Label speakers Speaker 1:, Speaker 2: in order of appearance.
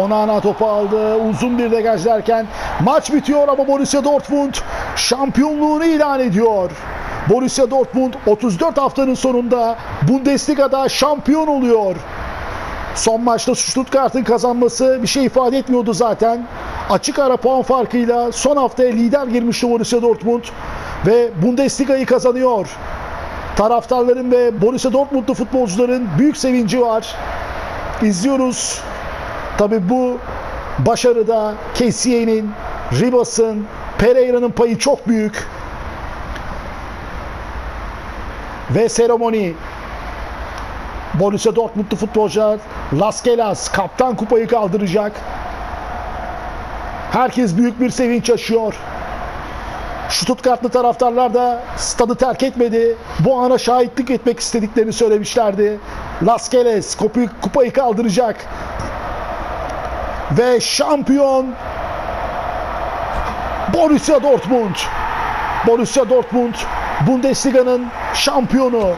Speaker 1: Onana topu aldı. Uzun bir degaj derken maç bitiyor ama Borussia Dortmund şampiyonluğunu ilan ediyor. Borussia Dortmund 34 haftanın sonunda Bundesliga'da şampiyon oluyor. Son maçta Stuttgart'ın kazanması bir şey ifade etmiyordu zaten. Açık ara puan farkıyla son haftaya lider girmişti Borussia Dortmund ve Bundesliga'yı kazanıyor. Taraftarların ve Borussia Dortmundlu futbolcuların büyük sevinci var. İzliyoruz. Tabi bu başarıda Kessiye'nin, Ribas'ın, Pereira'nın payı çok büyük. Ve seremoni Borussia Dortmundlu futbolcular Las Gelas kaptan kupayı kaldıracak. Herkes büyük bir sevinç yaşıyor. Stuttgartlı taraftarlar da stadı terk etmedi. Bu ana şahitlik etmek istediklerini söylemişlerdi. Las Geles kupayı, kupayı kaldıracak. Ve şampiyon Borussia Dortmund. Borussia Dortmund Bundesliga'nın şampiyonu.